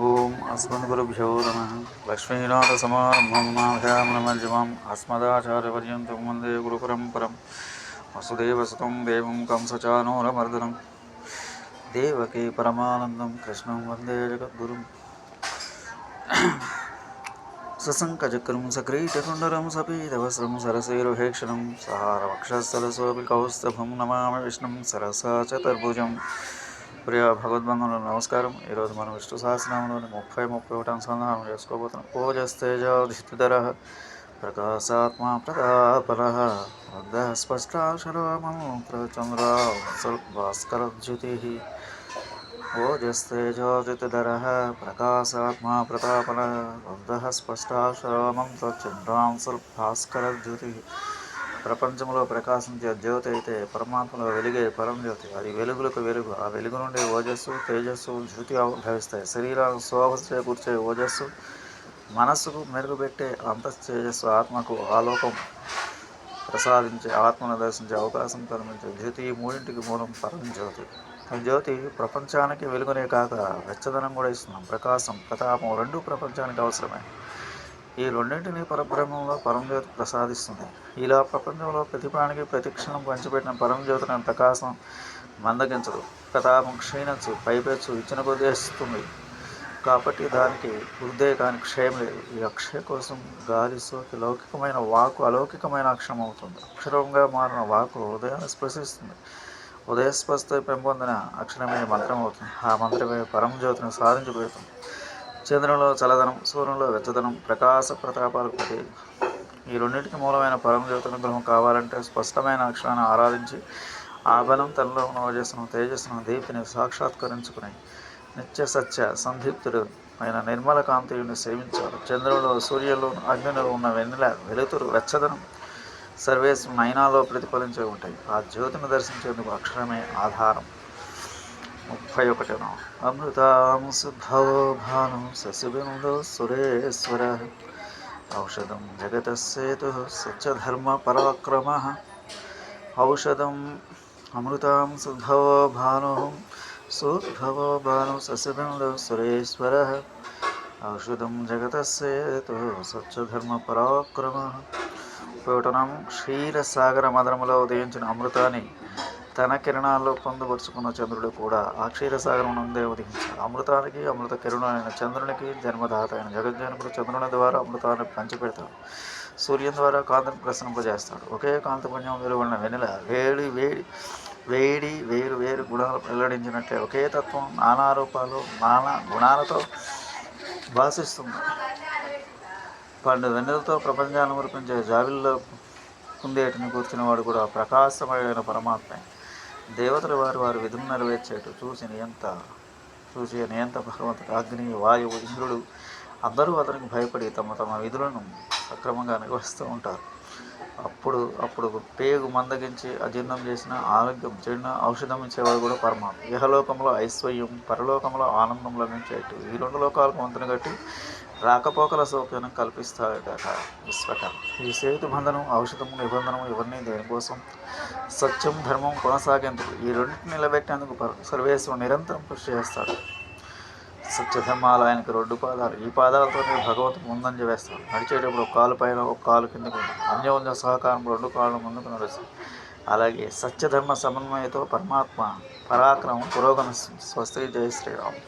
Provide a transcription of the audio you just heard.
ఓం అస్మద్గురుభ్యో నమ. లక్ష్మీనాథసమారంభం నాభ్యామనమర్జమాం అస్మదాచార్యపర్యంతం వందే గురుపరంపరం. వసుదేవసుతం దేవం కంసచానూరమర్దనం. దేవకీ పరమానందం. కృష్ణం వందే జగద్గురుం. సశంకచక్రం సక్రీటకుండరం సపీతవస్త్రం సరసైరుహేక్షణం. సహారవక్షస్థలశోభి కౌస్తభం నమామి విష్ణుం సరసా చతుర్భుజం. ప్రియ భగవద్బంధువులు నమస్కారం ఈరోజు మనం విష్ణు సహస్రనామంలోని ముప్పై ముప్పై ఒకటి అనుసంధానం చేసుకోబోతున్నాం ఓజస్తేజోధిష్ఠిధర ప్రకాశాత్మ ప్రతాపర వద్ద స్పష్టాక్షరమము ప్రచంద్ర భాస్కరద్యుతి ఓజస్తేజోధితధర ప్రకాశాత్మ ప్రతాపన వద్ద స్పష్టాక్షరమం చంద్రాంశల్ భాస్కరద్యుతి ప్రపంచంలో ప్రకాశించే జ్యోతి అయితే పరమాత్మలో వెలిగే పరం జ్యోతి. అది వెలుగులకు వెలుగు. ఆ వెలుగు నుండి ఓజస్సు తేజస్సు జ్యోతి ఆవిర్భవిస్తాయి శరీరానికి శోభ చేకూర్చే ఓజస్సు మనస్సుకు మెరుగుపెట్టే అంత తేజస్సు ఆత్మకు ఆలోకం ప్రసాదించే ఆత్మను దర్శించే అవకాశం కల్పించే జ్యోతి మూడింటికి మూలం పరం జ్యోతి. ఆ జ్యోతి ప్రపంచానికి వెలుగునే కాక వెచ్చదనం కూడా ఇస్తున్నాం. ప్రకాశం ప్రతాపం రెండు ప్రపంచానికి అవసరమే. ఈ రెండింటిని పరబ్రహ్మంలో పరంజ్యోతి ప్రసాదిస్తుంది. ఇలా ప్రపంచంలో ప్రతి ప్రాణికి ప్రతి క్షణం పంచిపెట్టిన పరంజ్యోతిని ప్రకాశం మందగించదు. ప్రతాపం క్షీణించు పైపెచ్చు ఇచ్చిన ఉద్దేశిస్తుంది కాబట్టి దానికి ఉద్రేకానికి క్షయం లేదు. ఈ అక్షయ కోసం గాలి సోకి లౌకికమైన వాకు అలౌకికమైన అక్షరం అవుతుంది. అక్షరంగా మారిన వాకు ఉదయాన్ని స్పృశిస్తుంది స్పష్ట పెంపొందిన అక్షరమే మంత్రం అవుతుంది. ఆ మంత్రమే పరంజ్యోతిని సాధించి పెడుతుంది చంద్రంలో చల్లదనం సూర్యునిలో వెచ్చదనం ప్రకాశ ప్రతాపాలకు ప్రతి ఈ రెండింటికి మూలమైన పరమజ్యోతి అనుగ్రహం కావాలంటే స్పష్టమైన అక్షరాన్ని ఆరాధించి ఆ బలం తనలో ఉన్న ఓజస్సును తేజస్సును దీప్తిని సాక్షాత్కరించుకుని నిత్య సత్య సందిగ్ధుడు అయిన నిర్మల కాంతిని సేవించారు చంద్రులో సూర్యులు అగ్నిలో ఉన్న వెన్నెల వెలుతురు వెచ్చదనం సర్వేస్ నయనాల్లో ప్రతిఫలించే ఉంటాయి. ఆ జ్యోతిని దర్శించేందుకు అక్షరమే ఆధారం. ముప్పై ఒకటిను అమృతాం సుభవో భాను శశిబిందో సురేశ్వర ఔషధం జగతసేతు సత్యధర్మ పరాక్రమ ఔషధం అమృతాం భాను సుద్భవో భాను శశిబిందో సురేశ్వర ఔషధం జగతసేతు సత్యధర్మ పరాక్రమ పీటనం క్షీరసాగర మదనములో ఉదయించిన అమృతాన్ని తన కిరణాల్లో పొందుపరుచుకున్న చంద్రుడు కూడా ఆ క్షీరసాగరం నుండే ఉదయించాడు. అమృతానికి అమృత కిరణమైన చంద్రునికి జన్మదాత అయిన జగజ్జనకుడు చంద్రుని ద్వారా అమృతాన్ని పంచిపెడతాడు. సూర్యుని ద్వారా కాంతిని ప్రసరింపజేస్తాడు ఒకే కాంతిపుణ్యం వెలువడిన వెనుల వేడి వేడి వేడి వేరు వేరు గుణాలు వెల్లడించినట్లే ఒకే తత్వం నానా రూపాలు నానా గుణాలతో భాషిస్తుంది. పండు వెన్నెలతో ప్రపంచాన్ని మురిపించే జాబిల్లో కుందేటిని కూర్చున్నవాడు కూడా ప్రకాశమైన పరమాత్మే. దేవతలు వారు వారి విధులు నెరవేర్చేటు చూసి నియంత చూసి నియంత భగవంతుడు అగ్ని వాయువు ఇంద్రుడు అందరూ అతనికి భయపడి తమ తమ విధులను సక్రమంగా నిర్వహిస్తూ ఉంటారు. అప్పుడు అప్పుడు పేగు మందగించి అజీర్ణం చేసిన ఆరోగ్యం చెడిన ఔషధం ఇచ్చేవాడు కూడా పరమాత్మ. ఇహలోకంలో ఐశ్వర్యం పరలోకంలో ఆనందం లభించేట్టు ఈ రెండు లోకాలకు వంతుని కట్టి రాకపోకల సౌకర్యం కల్పిస్తాడట విశ్వకర్మ. ఈ సేతు బంధనం ఔషధము నిబంధనము ఇవన్నీ దేనికోసం? సత్యం ధర్మం కొనసాగేందుకు. ఈ రెండింటిని నిలబెట్టేందుకు సర్వేశ్వరుడు నిరంతరం కృషి చేస్తాడు. సత్యధర్మాలు ఆయనకు రెండు పాదాలు. ఈ పాదాలతో భగవంతుడు ముందంజ వేస్తాడు. నడిచేటప్పుడు ఒక కాలు పైన ఒక కాలు కిందకు అన్యోన్య సహకారం రెండు కాళ్ళు ముందుకు నడుస్తాయి. అలాగే సత్యధర్మ సమన్వయతో పరమాత్మ పరాక్రమం పురోగమిస్తుంది. స్వస్తి జయ శ్రీరామ్.